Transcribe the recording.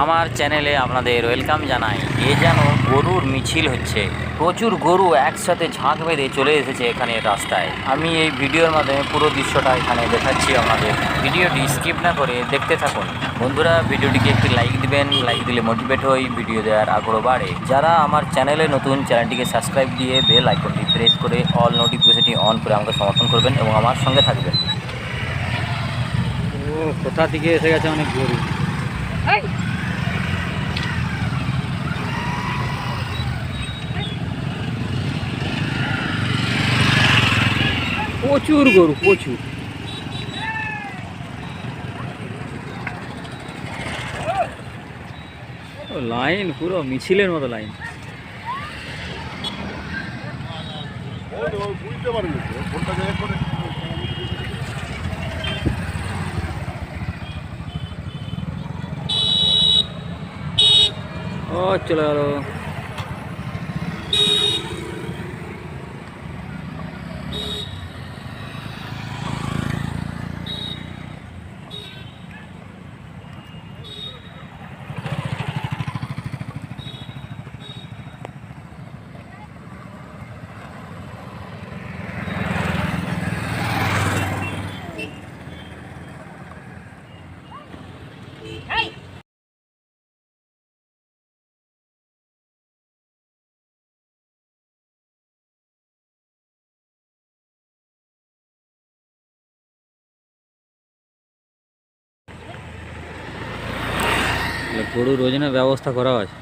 আমার চ্যানেলে আপনাদের ওয়েলকাম জানাই। এ যেন গরুর মিছিল হচ্ছে। প্রচুর গরু একসাথে ঝাঁক বেঁধে চলে এসেছে এখানে রাস্তায়। আমি এই ভিডিওর মাধ্যমে পুরো দৃশ্যটা এখানে দেখাচ্ছি আমাদের ভিডিওটি স্কিপ না করে দেখতে থাকুন। বন্ধুরা ভিডিওটিকে একটি লাইক দিবেন। লাইক দিলে মোটিভেট হই ভিডিও দেওয়ার আগ্রহ বাড়ে। যারা আমার চ্যানেলে নতুন চ্যানেলটিকে সাবস্ক্রাইব দিয়ে বেল আইকনটি প্রেস করে অল নোটিফিকেশনটি অন করে আমাকে সমর্থন করবেন এবং আমার সঙ্গে থাকবেন। ও কোথা থেকে এসে গেছে অনেক গরু? প্রচুর গরু প্রচুর। লাইন পুরো মিছিলের মতো লাইন ও চলে গেল। গরু রোজনের ব্যবস্থা করা আছে